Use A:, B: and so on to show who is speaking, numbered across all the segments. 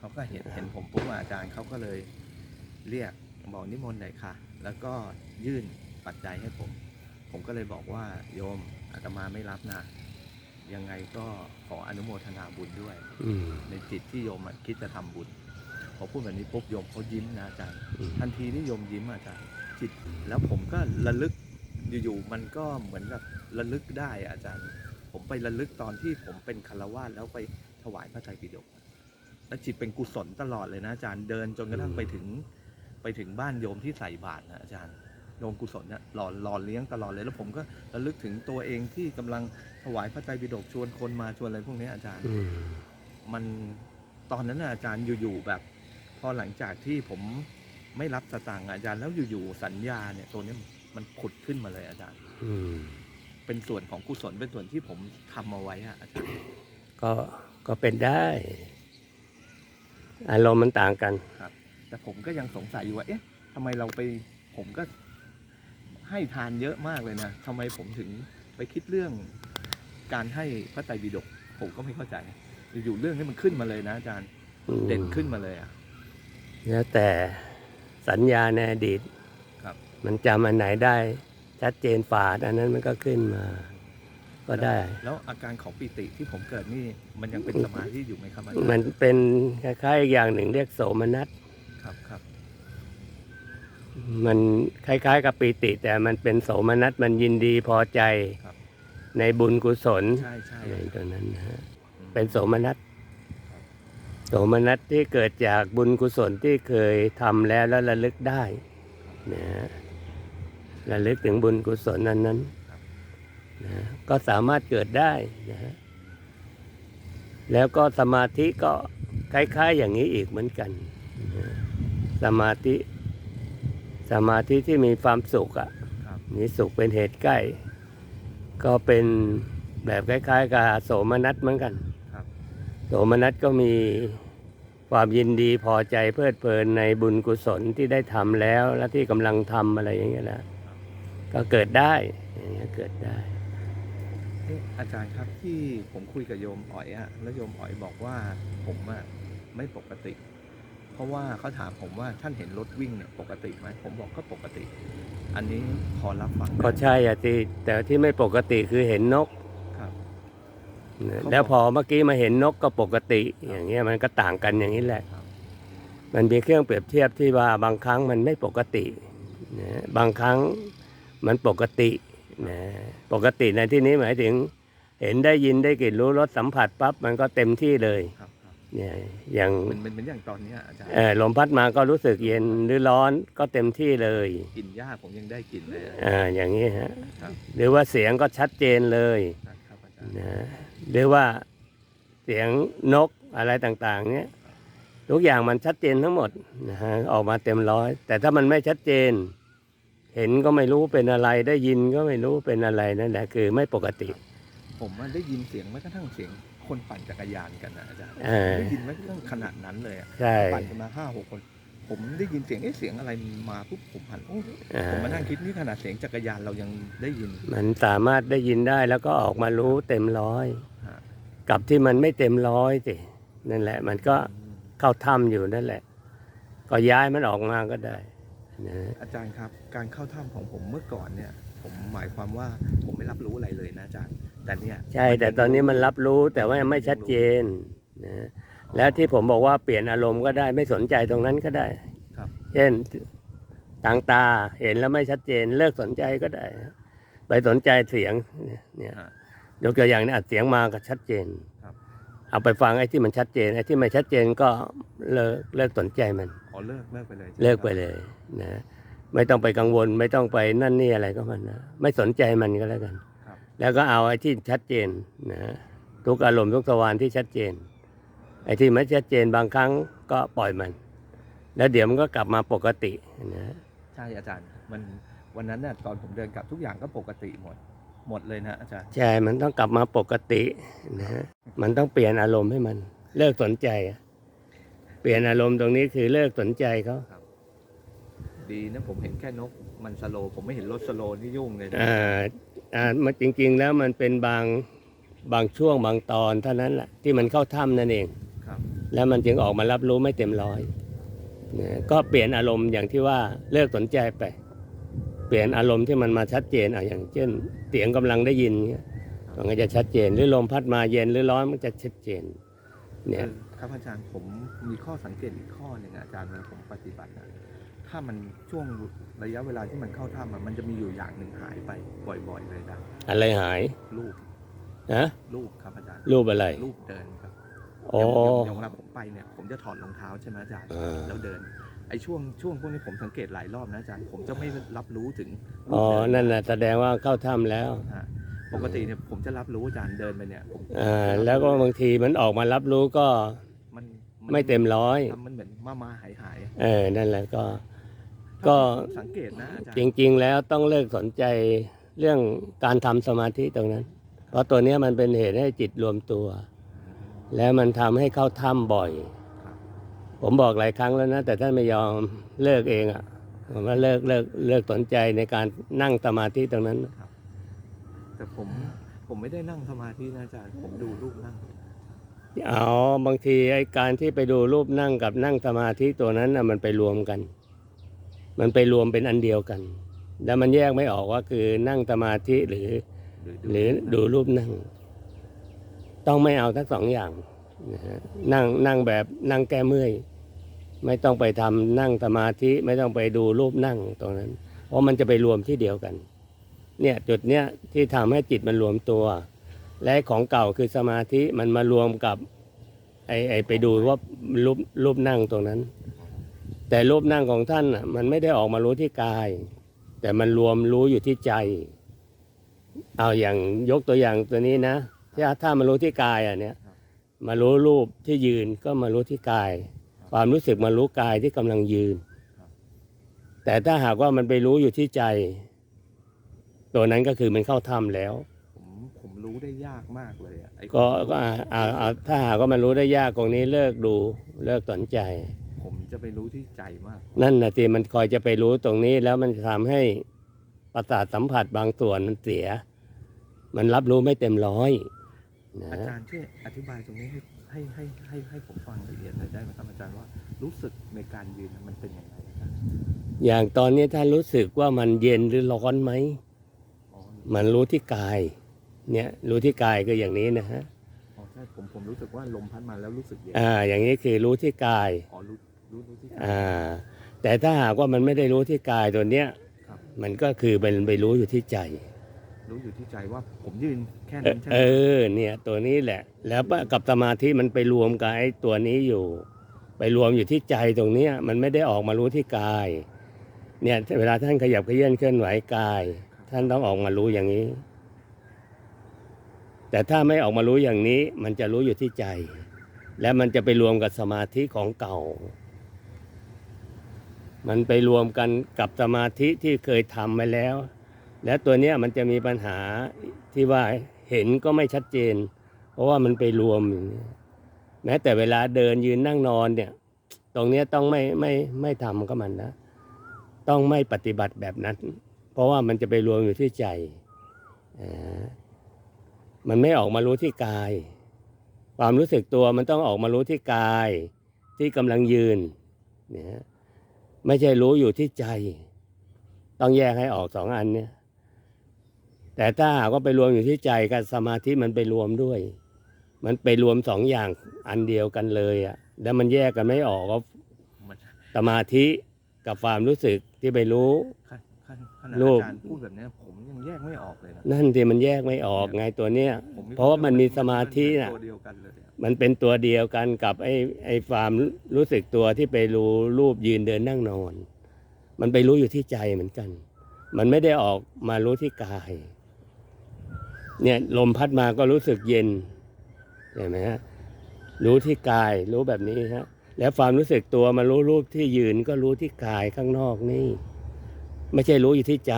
A: เขาก็เห็นเห็นผมปุ๊บอาจารย์เขาก็เลยเรียกบอกนิมนต์หน่อยค่ะ แล้วก็ยื่นปัจจัยให้ผม ผมก็เลยบอกว่าโยมอาตมาไม่รับนะยังไงก็ขออนุโมทนาบุญด้วย
B: อืม
A: ในจิตที่โยมอะคิดจะทำบุญพอพูดแบบนี้ปุ๊บโยมเขายิ้มนะอาจารย์
B: อืม
A: ทันทีที่โยมยิ้มอะอาจารย์จิต แล้วผมก็ระลึกอยู่ๆมันก็เหมือนกับระลึกได้อะอาจารย์ ผมไประลึกตอนที่ผมเป็นคารวาสแล้วไปถวายพระไตรปิฎก แล้วจิตเป็นกุศลตลอดเลยนะอาจารย์เดินจนกระทั่งไปถึง ไปถึงบ้านโยมที่ใส่บาตรนะอาจารย์โยมกุศลเนี่ยหล่อหล่อเลี้ยงตลอดเลยแล้วผมก็ระลึกถึงตัวเองที่กำลังถวายพระไตรปิฎกชวนคนมาชวนอะไรพวกนี้อาจารย์
B: อืม
A: มันตอนนั้นน่ะอาจารย์อยู่ๆแบบ พอหลังจากที่ผมไม่รับสตางค์อะอาจารย์แล้วอยู่ๆสัญญาเนี่ย ตัวเนี้ยมันผุดขึ้นมาเลยอาจารย์
B: อืม
A: เป็นส่วนของกุศลเป็นส่วนที่ผมทำเอาไว้อะอาจารย์
B: ก็ก็เป็นได้ อารมณ์มันต่างกัน
A: แต่ผมก็ยังสงสัยอยู่ว่า เอ๊ะทำไมเราไปผมก็ให้ทานเยอะมากเลยนะทำไมผมถึงไปคิดเรื่องการให้พระไตรปิฎกผมก็ไม่เข้าใจ อยู่ๆเรื่องนี้มันขึ้นมาเลยนะอาจารย์
B: อืม
A: เด่นขึ้นมาเลยอะ
B: แล้วแต่สัญญาในอดีต
A: ครับ
B: มันจำอันไหนได้ชัดเจนฝาดอันนั้นมันก็ขึ้นมา ก็ได้
A: แล้วอาการของปิติที่ผมเกิดนี่มันยังเป็นสมาธิอยู่ไหมครับอาจารย์
B: มันเป็นคล้ายๆอย่างหนึ่งเรียกโสมนัส
A: ครับครับ
B: มันคล้าย ๆ กับปีติ แต่มันเป็นโสมนัสมันยินดีพอใจ
A: ครับ
B: ในบุญกุศล
A: ใช่ใช่
B: ในตัวนั้นนะฮะ
A: อืม
B: เป็นโสมนัสโสมนัสที่เกิดจากบุญกุศลที่เคยทำแล้วแล้วระลึกได้นะฮะระลึกถึงบุญกุศลนั้นนั้น นะก็สามารถเกิดได้นะฮะแล้วก็สมาธิก็คล้ายๆอย่างนี้อีกเหมือนกันนะสมาธิ สมาธิที่มีความสุขอะ
A: ครับ
B: มีสุขเป็นเหตุใกล้ ก็เป็นแบบคล้ายๆกับโสมนัสเหมือนกัน
A: ครับ
B: โสมนัสก็มีความยินดีพอใจเพลิดเพลินในบุญกุศลที่ได้ทำแล้วและที่กำลังทำอะไรอย่างเงี้ยนะก็เกิดได้อย่างเงี้ยเกิดได้
A: เอ๊ะอาจารย์ครับที่ผมคุยกับโยมอ๋อยอะแล้วโยมอ๋อยบอกว่าผมอะไม่ปกติ เพราะว่าเขาถามผมว่าท่านเห็นรถวิ่งเนี่ยปกติไหมผมบอกก็ปกติ อันนี้พอรับฟังได้
B: ก็ใช่อะที่แต่ที่ไม่ปกติคือเห็นนก
A: ครับ
B: นะ
A: เขาบอก
B: แล้วพอเมื่อกี้มาเห็นนกก็ปกติ อย่างเงี้ยมันก็ต่างกันอย่างนี้แหละ
A: ครับ
B: มันมีเครื่องเปรียบเทียบที่ว่าบางครั้งมันไม่ปกตินะบางครั้งมันปกติ นะปกติในที่นี้หมายถึง เห็นได้ยินได้กลิ่นรู้รสสัมผัสปั๊บมันก็เต็มที่เลย
A: ครับครับ
B: เนี่ยอย่าง
A: มันเป็นเหมือนอย่างตอนเนี้ยอาจารย์
B: เอ่อลมพัดมาก็รู้สึกเย็นหรือร้อนก็เต็มที่เลย
A: กลินหญ้าผมยังได้กลิ่นเลยอะ
B: อ่าอย่างนี้ฮะ
A: ครับ
B: หรือว่าเสียงก็ชัดเจนเลย
A: ครับอาจารย์
B: นะหรือว่าเสียงนกอะไรต่างๆ เนี้ยทุกอย่างมันชัดเจนทั้งหมดนะฮะออกมาเต็มร้อย แต่ถ้ามันไม่ชัดเจน เห็นก็ไม่รู้เป็นอะไรได้ยินก็ไม่รู้เป็นอะไรนั่นแหละคือไม่ปกติ
A: ผมอะได้ยินเสียงแม้กระทั่งเสียงคนปั่นจักรยานกันนะอาจารย์
B: เออ
A: ได้ยินแม้กระทั่งขนาดนั้นเลยอะ
B: ใช่
A: ปั่นกันมาห้าหกคน ผมได้ยินเสียงเอ๊ะเสียงอะไรมาปุ๊บผมหันโอ้
B: อ่า
A: ผมมานั่งคิดนี่ขนาดเสียงจักรยานเรายังได้ยิน
B: มันสามารถได้ยินได้แล้วก็ออกมารู้เต็มร้อย
A: ฮะ
B: กับที่มันไม่เต็มร้อยสินั่นแหละ มันก็
A: อืม
B: เข้าถ้ำอยู่นั่นแหละ ก็ย้ายมันออกมาก็ได้ นะ
A: อาจารย์ครับการเข้าถ้ำของผมเมื่อก่อนเนี่ยผมหมายความว่าผมไม่รับรู้อะไรเลยนะอาจารย์แต่เนี่ย
B: ใช่แต่ตอนนี้มันรับรู้แต่ว่ายังไม่ชัดเจนนะแล้วที่ผมบอกว่าเปลี่ยนอารมณ์ก็ได้ไม่สนใจตรงนั้นก็ได้
A: ครับ
B: เช่นทางตาเห็นแล้วไม่ชัดเจนเลิกสนใจก็ได้ ไปสนใจเสียงเนี่ย
A: ฮะ
B: ยกตัวอย่างนี้อัดเสียงมาก็ชัดเจน
A: ครับ
B: เอาไปฟังไอ้ที่มันชัดเจนไอ้ที่ไม่ชัดเจนก็เลิกเลิกสนใจมัน
A: อ๋อเลิกเลิกไปเลยใช่หม
B: เลิกไป
A: ครับ
B: เลยนะไม่ต้องไปกังวลไม่ต้องไปนั่นนี่อะไรก็มันนะไม่สนใจมันก็แล้วกัน
A: ครับ
B: แล้วก็เอาไอ้ที่ชัดเจนนะทุกอารมณ์ทุกสวารที่ชัดเจน ไอ้ที่ไม่ชัดเจนบางครั้งก็ปล่อยมัน แล้วเดี๋ยวมันก็กลับมาปกตินะ
A: ใช่อาจารย์ มันวันนั้นน่ะตอนผมเดินกลับทุกอย่างก็ปกติหมด หมดเลยนะอาจารย์
B: ใช่มันต้องกลับมาปกตินะมันต้องเปลี่ยนอารมณ์ให้มัน เลิกสนใจอะ เปลี่ยนอารมณ์ตรงนี้คือเลิกสนใจเขา
A: ดีนะผมเห็นแค่นกมันสโลว์ผมไม่เห็นรถสโลว์นี่ยุ่งเลยนะ
B: อ่าอ่ามันจริง ๆ แล้วมันเป็นบางบางช่วงบางตอนเท่านั้นแหละที่มันเข้าถ้ำนั่นเอง
A: ครับ
B: แล้วมันจึงออกมารับรู้ไม่เต็มร้อยนะก็เปลี่ยนอารมณ์อย่างที่ว่าเลิกสนใจไป เปลี่ยนอารมณ์ที่มันมาชัดเจนอะอย่างเช่น เสียงกำลังได้ยินเงี้ยมันก็จะชัดเจนหรือลมพัดมาเย็นหรือร้อนมันจะชัดเจน เนี่ย
A: ครับอาจารย์ผมมีข้อสังเกตอีกข้อหนึ่งอะอาจารย์เวลาผมปฏิบัตินะถ้ามันช่วงระยะเวลาที่มันเข้าถ้ำอะมันจะมีอยู่อย่างหนึ่งหายไปบ่อยๆเลยนะ
B: อะไรหาย
A: รูป
B: นะ
A: รูปครับอาจารย์
B: รูปอะไร
A: รูปเดินครับ
B: อ๋อ
A: อย่างอย่างเวลาผมไปเนี่ยผมจะถอดรองเท้าใช่ไหมอาจารย์
B: อ่า
A: แล้วเดินไอ้ช่วงช่วงพวกนี้ผมสังเกตหลายรอบนะอาจารย์ผมจะไม่รับรู้ถึงรูป
B: อ๋อ
A: เดิ
B: นั่นแหละแสดงว่าเข้าถ้ำแล้ว
A: ฮะปกติเนี่ยผมจะรับรู้อาจารย์เดินไปเนี่ยผม
B: อ่าแล้วก็บางทีมันออกมารับรู้ก็
A: มันน
B: ไม่เต็มร้อย
A: มันเหมือนมามาหายหาย
B: เออ นั่นแหละก็
A: ๆ
B: ก็
A: ผมสังเกตนะอาจาร
B: จ
A: ย์
B: ริง ๆ แล้วต้องเลิกสนใจเรื่องการทำสมาธิตรงนั้น เพราะตัวเนี้ยมันเป็นเหตุให้จิตรวมตัว แล้วมันทำให้เข้าถ้ำบ่อย
A: ครับ
B: ผมบอกหลายครั้งแล้วนะ แต่ท่านไม่ยอมเลิกเองอะ่ะผมว่าเลิกเลิกเลิกสนใจในการนั่งสมาธิตรงนั้น
A: แต่ผมผมไม่ได้นั่งสมาธินะอาจารย์ ผมดูรูปนั่ง
B: อ๋อบางทีไอ้การที่ไปดูรูปนั่งกับนั่งสมาธิตัวนั้นน่ะมันไปรวมกัน มันไปรวมเป็นอันเดียวกัน แล้วมันแยกไม่ออกว่าคือนั่งสมาธิหรือ หรือดูรูปนั่ง ต้องไม่เอาทั้งสองอย่างนะฮะนั่งนั่งแบบนั่งแก้เมื่อย ไม่ต้องไปทำนั่งสมาธิไม่ต้องไปดูรูปนั่งตรงนั้น เพราะมันจะไปรวมที่เดียวกัน เนี่ยจุดเนี้ยที่ทำให้จิตมันรวมตัว และของเก่าคือสมาธิมันมารวมกับไอไอไปดูว่ารูปรูปนั่งตรงนั้น แต่รูปนั่งของท่านอะมันไม่ได้ออกมารู้ที่กาย แต่มันรวมรู้อยู่ที่ใจ เอาอย่างยกตัวอย่างตัวนี้นะถ้าถ้ามารู้ที่กายอะเนี่ยมารู้รูปที่ยืนก็มารู้ที่กาย ความรู้สึกมารู้กายที่กำลังยืน แต่ถ้าหากว่ามันไปรู้อยู่ที่ใจ ตัวนั้นก็คือมันเข้าถ้ำแล้ว
A: รู้ได้ยากมากเลยอะไอ้
B: ก็ก็อ่าอ่าอ่าถ้าหากว่ามันรู้ได้ยากตรงนี้เลิกดูเลิกสนใจ
A: ผมจะไปรู้ที่ใจมาก
B: นั่นนะทีมันคอยจะไปรู้ตรงนี้แล้วมันจะทำให้ประสาทสัมผัสบางส่วนมันเสีย มันรับรู้ไม่เต็มร้อยนะ
A: อาจารย์ช่วยอธิบายตรงนี้ให้ให้ให้ให้ให้ผมฟังละเอียดหน่อยได้ไหมครับอาจารย์ว่ารู้สึกในการยืนมันเป็นยังไงอาจารย์
B: อย่างตอนนี้ถ้ารู้สึกว่ามันเย็นหรือร้อนไหม
A: อ๋อ
B: มันรู้ที่กาย เนี่ยรู้ที่กายก็อย่างนี้นะฮะ
A: อ๋อใช่ผมผมรู้สึกว่าลมพัดมาแล้วรู้สึกเย็น
B: อ่า อย่างนี้คือรู้ที่กาย
A: อ๋อรู้รู้รู้ที่
B: อ่า แต่ถ้าหากว่ามันไม่ได้รู้ที่กายตัวเนี้ย
A: ครับ
B: มันก็คือเป็นไปรู้อยู่ที่ใจ
A: รู้อยู่ที่ใจว่าผมยืนแค่
B: เอ
A: นั้
B: อน
A: ใช่ไห
B: เอ
A: ม
B: อเนี่ยตัวนี้แหละ แล้วกับสมาธิมันไปรวมกับไอ้ตัวนี้อยู่ ไปรวมอยู่ที่ใจตรงเนี้ยมันไม่ได้ออกมารู้ที่กาย เนี่ยเวลาท่านขยับเขยื่อนเคลื่อนไหวกาย ท่านต้องออกมารู้อย่างนี้ แต่ถ้าไม่ออกมารู้อย่างนี้มันจะรู้อยู่ที่ใจ และมันจะไปรวมกับสมาธิของเก่า มันไปรวมกันกับสมาธิที่เคยทำไปแล้ว และตัวเนี้ยมันจะมีปัญหาที่ว่าเห็นก็ไม่ชัดเจน เพราะว่ามันไปรวมอย่างนี้แม้แต่เวลาเดินยืนนั่งนอนเนี่ย ตรงเนี้ยต้องไม่ไม่ไม่ทำก็มันนะ ต้องไม่ปฏิบัติแบบนั้น เพราะว่ามันจะไปรวมอยู่ที่ใจอ่า มันไม่ออกมารู้ที่กาย ความรู้สึกตัวมันต้องออกมารู้ที่กาย ที่กำลังยืนเนี่ยไม่ใช่รู้อยู่ที่ใจ ต้องแยกให้ออกสองอันเนี่ยแต่ถ้าหากว่าไปรวมอยู่ที่ใจกับสมาธิมันไปรวมด้วย มันไปรวมสองอย่างอันเดียวกันเลยอะ่ะแล้วมันแยกกันไม่ออกว่า
A: มัน
B: สมาธิกับความรู้สึกที่ไปรู้
A: ขนขนขนาด
B: รูป
A: อาจารย์พูดแบบเนี้ยผมยังแยกไม่ออกเลยนะ
B: นั่นที่มันแยกไม่ออกไงตัวเนี้ย
A: ผม
B: เพราะว่ามันมีสมาธิ
A: เป็
B: น่ะ
A: ตัวเดียวกันเลยอะ
B: มันเป็นตัวเดียวกันกับไอ้ไอ้ความรู้สึกตัวที่ไปรู้รูปยืนเดินนั่งนอน มันไปรู้อยู่ที่ใจเหมือนกัน มันไม่ได้ออกมารู้ที่กาย เนี่ยลมพัดมาก็รู้สึกเย็นเห็นไหมฮะรู้ที่กายรู้แบบนี้ฮะแล้วความรู้สึกตัวมารู้รูปที่ยืนก็รู้ที่กายข้างนอกนี่ ไม่ใช่รู้อยู่ที่ใจ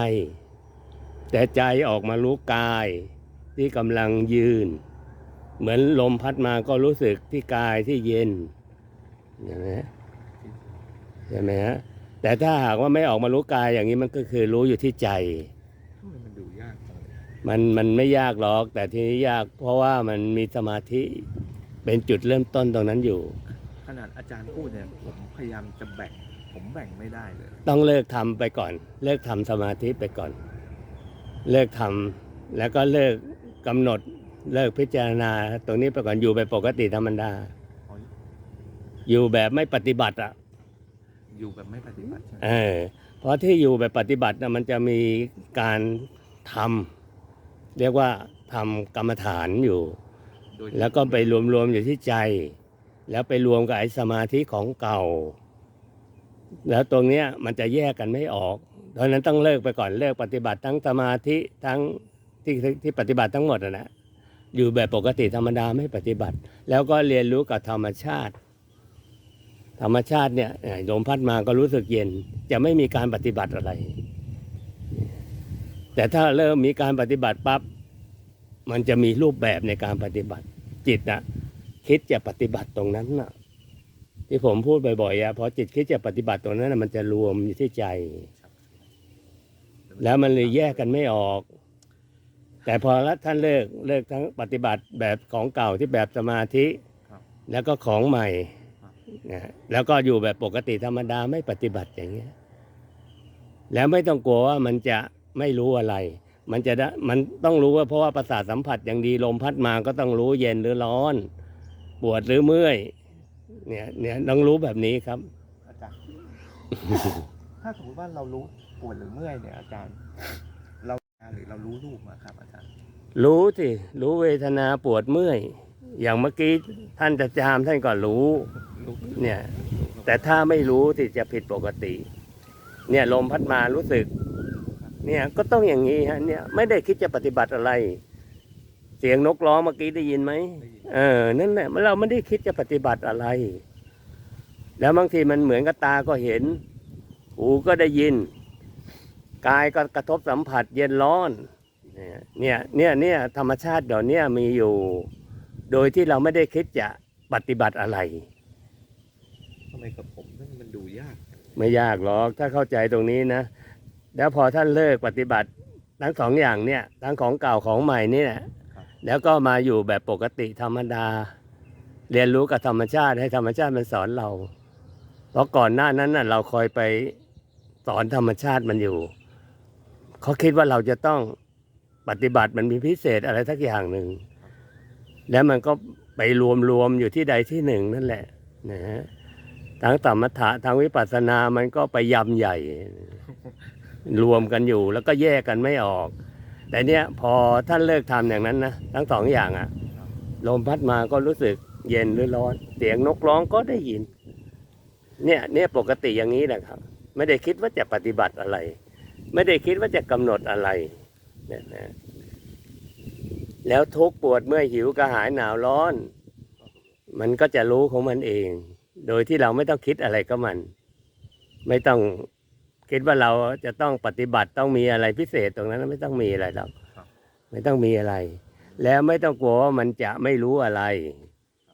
B: แต่ใจออกมารู้กายที่กำลังยืน เหมือนลมพัดมาก็รู้สึกที่กายที่เย็นเห็นไหมใช่ไหมฮะแต่ถ้าหากว่าไม่ออกมารู้กายอย่างนี้มันก็คือรู้อยู่ที่ใจ
A: มันดูยาก
B: มันมันไม่ยากหรอก แต่ทีนี้ยากเพราะว่ามันมีสมาธิเป็นจุดเริ่มต้นตรงนั้นอยู่ ข
A: นาดอาจารย์พูดเนี่ยผมพยายามจะแบ่ง ผมแบ่งไม่ได้เลย
B: ต้องเลิกทำไปก่อน เลิกทำสมาธิไปก่อน เลิกทำแล้วก็เลิกกำหนดเลิกพิจารณาตรงนี้ไปก่อนอยู่แบบปกติธรรมดา อยู่แบบไม่ปฏิบัติอะ
A: อยู่แบบไม่ปฏิบัติใช่ไหม
B: เออเพราะที่อยู่แบบปฏิบัตินะมันจะมีการทำเรียกว่าทำกรรมฐานอยู่
A: โดย
B: แล้วก็ไปรวมๆอยู่ที่ใจ แล้วไปรวมกับไอ้สมาธิของเก่า แล้วตรงเนี้ยมันจะแยกกันไม่ออกเพราะฉะนั้นต้องเลิกไปก่อนเลิกปฏิบัติทั้งสมาธิทั้งที่ที่ปฏิบัติทั้งหมดนะนะอยู่แบบปกติธรรมดาไม่ปฏิบัติ แล้วก็เรียนรู้กับธรรมชาติ ธรรมชาติเนี่ยลมพัดมาก็รู้สึกเย็น จะไม่มีการปฏิบัติอะไร แต่ถ้าเริ่มมีการปฏิบัติปั๊บมันจะมีรูปแบบในการปฏิบัติ จิตนะคิดจะปฏิบัติตรงนั้นนะ ที่ผมพูดบ่อยๆอะพอจิตคิดจะปฏิบัติตรงนั้นนะมันจะรวมอยู่ที่ใจ แล้วมันเลยแยกกันไม่ออก แต่พอละท่านเลิกเลิกทั้งปฏิบัติแบบของเก่าที่แบบสมาธิ แล้วก็ของใหม่นะแล้วก็อยู่แบบปกติธรรมดาไม่ปฏิบัติอย่างเงี้ย แล้วไม่ต้องกลัวว่ามันจะไม่รู้อะไร มันจะได้มันต้องรู้ว่าเพราะว่าประสาทสัมผัสอย่างดีลมพัดมาก็ต้องรู้เย็นหรือร้อน ปวดหรือเมื่อย เนี่ยเนี่ยต้องรู้แบบนี้ครับ
A: อาจารย์ ถ้าสมมติว่าเรารู้ปวดหรือเมื่อยเนี่ยอาจารย์ เราหรือเรารู้รูปมาครับ อาจารย์
B: รู้สิ รู้เวทนาปวดเมื่อย อย่างเมื่อกี้ท่านจะจามท่านก็รู้
A: รู้
B: เนี่ย แต่ถ้าไม่รู้ที่จะผิดปกติ เนี่ยลมพัดมารู้สึก เนี่ยก็ต้องอย่างนี้ฮะ เนี่ยไม่ได้คิดจะปฏิบัติอะไร เสียงนกร้องเมื่อกี้ได้ยินไหม
A: ได้ยิน
B: เออนั่นแหละเราไม่ได้คิดจะปฏิบัติอะไร แล้วบางทีมันเหมือนกับตาก็เห็น หูก็ได้ยิน กายก็กระทบสัมผัสเย็นร้อน เนี่ยเนี่ยเนี่ยเนี่ยธรรมชาติเดี๋ยวเนี้มีอยู่ โดยที่เราไม่ได้คิดจะปฏิบัติอะไร
A: ทำไมกับผมมันมันดูยาก
B: ไม่ยากหรอกถ้าเข้าใจตรงนี้นะ แล้วพอท่านเลิกปฏิบัติทั้งสองอย่างเนี่ยทั้งของเก่าของใหม่เนี่ย
A: ครับ
B: แล้วก็มาอยู่แบบปกติธรรมดา เรียนรู้กับธรรมชาติให้ธรรมชาติมันสอนเรา เพราะก่อนหน้านั้นน่ะเราคอยไปสอนธรรมชาติมันอยู่ เขาคิดว่าเราจะต้องปฏิบัติมันมีพิเศษอะไรสักอย่างหนึ่ง แล้วมันก็ไปรวมๆอยู่ที่ใดที่หนึ่งนั่นแหละนะฮะทั้งสมถะทั้งวิปัสสนามันก็ไปยำใหญ่ รวมกันอยู่แล้วก็แยกกันไม่ออก แต่เนี้ยพอท่านเลิกทำอย่างนั้นนะทั้งสองอย่างอะลมพัดมาก็รู้สึกเย็นหรือร้อน เสียงนกร้องก็ได้ยิน เนี่ยเนี่ยปกติอย่างนี้แหละครับ ไม่ได้คิดว่าจะปฏิบัติอะไร ไม่ได้คิดว่าจะกำหนดอะไรเนี่ยนะแล้วทุกข์ปวดเมื่อยหิวกระหายหนาวร้อน มันก็จะรู้ของมันเอง โดยที่เราไม่ต้องคิดอะไรกับมัน ไม่ต้อง คิดว่าเราจะต้องปฏิบัติต้องมีอะไรพิเศษตรงนั้นไม่ต้องมีอะไรหรอก
A: ครับ
B: ไม่ต้องมีอะไร แล้วไม่ต้องกลัวว่ามันจะไม่รู้อะไร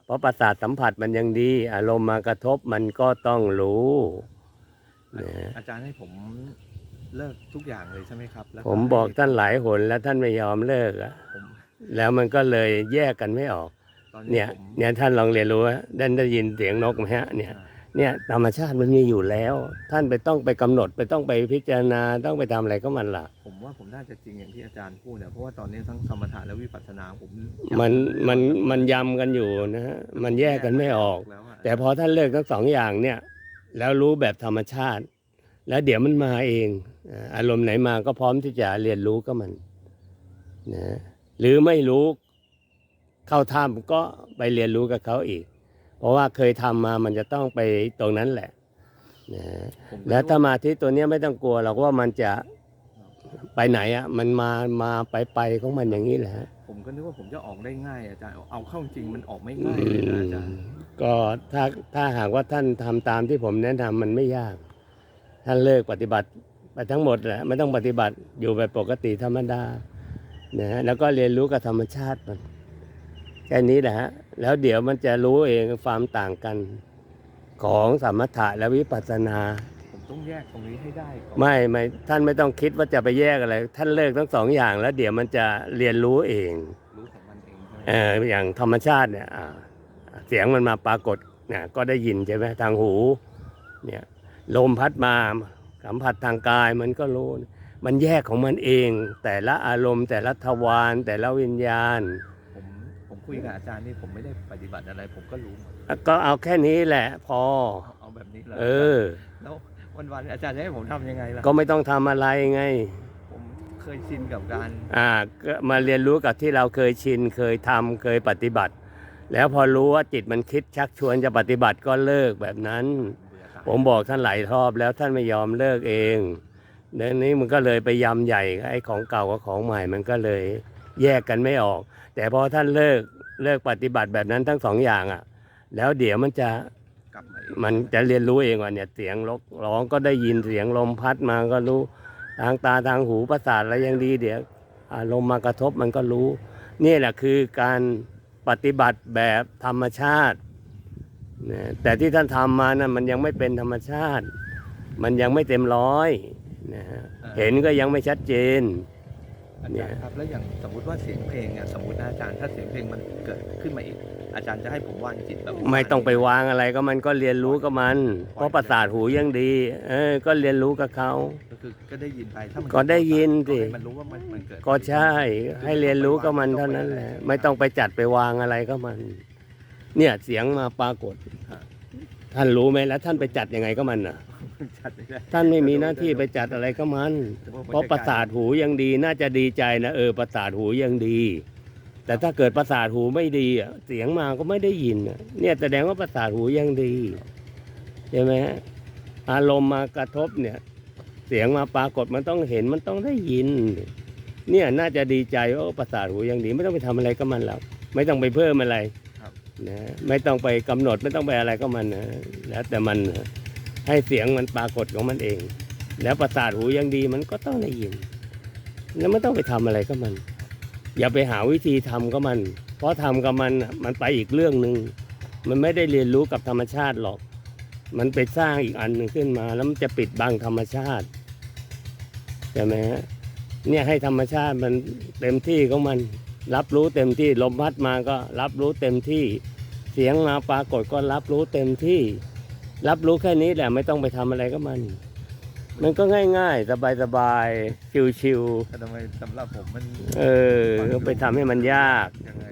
B: เพราะประสาทสัมผัสมันยังดี อารมณ์มากระทบมันก็ต้องรู้นะ
A: อาจารย์ให้ผมเลิกทุกอย่างเลยใช่ไหมครับแล้ว
B: ผมบอกท่านหลายหนแล้วท่านไม่ยอมเลิกอะ
A: ผม
B: แล้วมันก็เลยแยกกันไม่ออก
A: ตอน
B: เนี่
A: นี้
B: ย
A: ผม
B: เนี่ยท่านลองเรียนรู้ว่าได้ได้ยินเสียงนกไหมฮะ เนี่ย
A: อ่า
B: เนี่ยธรรมชาติมันมีอยู่แล้ว ท่านไปต้องไปกำหนด ไปต้องไปพิจารณาต้องไปทำอะไรก็มันล่ะ
A: ผมว่าผมน่าจะจริงอย่างที่อาจารย์พูดเนี่ยเพราะว่าตอนนี้ทั้งสมถะและวิปัสสนาผม
B: มันมันมันยำกันอยู่นะฮะมันแยกกันไม่ออก
A: แล้วะ
B: แต่พอท่านเลิกทั้งสองอย่างเนี่ย แล้วรู้แบบธรรมชาติ แล้วเดี๋ยวมันมาเองอ่าอารมณ์ไหนมาก็พร้อมที่จะเรียนรู้กับมันนะหรือไม่รู้เข้าถ้ำก็ไปเรียนรู้กับเขาอีก เพราะว่าเคยทำมามันจะต้องไปตรงนั้นแหละนะ
A: ผมก็
B: แล้ว
A: รู้
B: สมาธิตัวเนี้ยไม่ต้องกลัวหรอกว่ามันจะไปไหนอะ มันมามาไปไปของมันอย่างนี้แหละฮะ
A: ผมก็นึกว่าผมจะออกได้ง่ายอาจารย์เอาเข้าจริงมันออกไม่ง่ายเลยนะอาจารย์
B: ก็ถ้าถ้าหากว่าท่านทำตามที่ผมแนะนำมันไม่ยาก ท่านเลิกปฏิบัติไปทั้งหมดแหละไม่ต้องปฏิบัติอยู่แบบปกติธรรมดานะฮะแล้วก็เรียนรู้กับธรรมชาติมัน แค่นี้แหละฮะ แล้วเดี๋ยวมันจะรู้เองความต่างกันของสมถะและวิปัสสนา
A: ผมต้องแยกตรงนี้ให้ได้ก่อน
B: ไม่ไม่ท่านไม่ต้องคิดว่าจะไปแยกอะไร ท่านเลิกทั้งสองอย่าง แล้วเดี๋ยวมันจะเรียนรู้เอง
A: รู้ของมันเองใช่ไหม
B: เอออย่างธรรมชาติเนี่ยอ่าเสียงมันมาปรากฏนะก็ได้ยินใช่ไหมทางหูเนี่ยลมพัดมาสัมผัสทางกายมันก็รู้ มันแยกของมันเอง แต่ละอารมณ์ แต่ละทวารแต่ละวิญญาณ
A: ผมผม คุยกับอาจารย์นี่ผมไม่ได้ปฏิบัติอะไร ผมก็รู้หมด
B: ก็เอาแค่นี้แหละ พอ
A: เอาเอาแบบนี้เลย
B: เออ
A: แล้ววันวันๆอาจารย์จะให้ผมทำยังไงล่ะ
B: ก็ไม่ต้องทำอะไรไง
A: ผมเคยชินกับการ
B: อ่าก็มาเรียนรู้กับที่เราเคยชิน เคยทำเคยปฏิบัติ แล้วพอรู้ว่าจิตมันคิดชักชวนจะปฏิบัติก็เลิกแบบนั้น
A: เบื่อสาย
B: ผมบอกท่านหลายรอบแล้วท่านไม่ยอมเลิกเองเดี๋ยวนี้มันก็เลยไปยำใหญ่ไอ้ของเก่ากับของใหม่มันก็เลยแยกกันไม่ออก แต่พอท่านเลิก เลิกปฏิบัติแบบนั้นทั้งสองอย่างอะ แล้วเดี๋ยวมันจะ
A: กลับมาเอง
B: มันจะเรียนรู้เองว่าเนี่ยเสียงลกร้องก็ได้ยินเสียงลมพัดมาก็รู้ทางตาทางหูประสาทอะไรยังดีเดี๋ยวอารมณ์มากระทบมันก็รู้ นี่แหละคือการปฏิบัติแบบธรรมชาตินะแต่ที่ท่านทำมานะั่นมันยังไม่เป็นธรรมชาติ มันยังไม่เต็มร้อยนะฮะเห็นก็ยังไม่ชัดเจน
A: อาจารย์ครับแล้วอย่างสมมติว่าเสียงเพลงเนี่ยสมมตินะอาจารย์ถ้าเสียงเพลงมันเกิดขึ้นมาอีก อาจารย์จะให้ผมวางจิตแบบ
B: ไม่ต้องไปวางอะไรก็มันก็เรียนรู้กับมัน เพราะประสาทหูยังดี เออ ก็เรียนรู้กับเขา
A: ก็คือก็ได้ยินไปถ้ามัน
B: ก็ได้ยินสิ
A: ก็ให้มันรู้ว่ามันมันเกิด
B: ก็ใช่ ให้เรียนรู้กับมันเท่านั้นแหละไม่ต้องไปจัดไปวางอะไรก็มัน เนี่ยเสียงมาปรากฏ ท่านรู้ไหมแล้วท่านไปจัดยังไงก็มันอะ
A: จัดไม่ได้
B: ท่านไม่มีหน้าที่ไปจัดอะไรก็มัน เพราะประสาทหูยังดีน่าจะดีใจนะเออประสาทหูยังดี แต่ถ้าเกิดประสาทหูไม่ดีอะเสียงมาก็ไม่ได้ยินอะเนี่ยแสดงว่าประสาทหูยังดีใช่ไหมฮะอารมณ์มากระทบเนี่ย เสียงมาปรากฏมันต้องเห็นมันต้องได้ยิน เนี่ยน่าจะดีใจว่าประสาทหูยังดี ไม่ต้องไปทำอะไรก็มันแล้วไม่ต้องไปเพิ่มอะไรนะไม่ต้องไปกำหนดไม่ต้องไปอะไรก็มันนะแล้วแต่มันนะ ให้เสียงมันปรากฏของมันเอง แล้วประสาทหูยังดีมันก็ต้องได้ยิน แล้วไม่ต้องไปทำอะไรก็มัน อย่าไปหาวิธีทำก็มัน เพราะทำกับมันมันไปอีกเรื่องหนึ่งมันไม่ได้เรียนรู้กับธรรมชาติหรอก มันไปสร้างอีกอันหนึ่งขึ้นมา แล้วมันจะปิดบังธรรมชาติใช่ไหมฮะเนี่ยให้ธรรมชาติมันเต็มที่ของมัน รับรู้เต็มที่ลมพัดมาก็รับรู้เต็มที่ เสียงมาปรากฏก็รับรู้เต็มที่ รับรู้แค่นี้แหละไม่ต้องไปทำอะไรก็มัน มันก็ง่ายๆ สบายๆชิว
A: แต่ทำไมสำหรับผมมัน
B: ๆเออไปทำให้มันยาก
A: ยังไง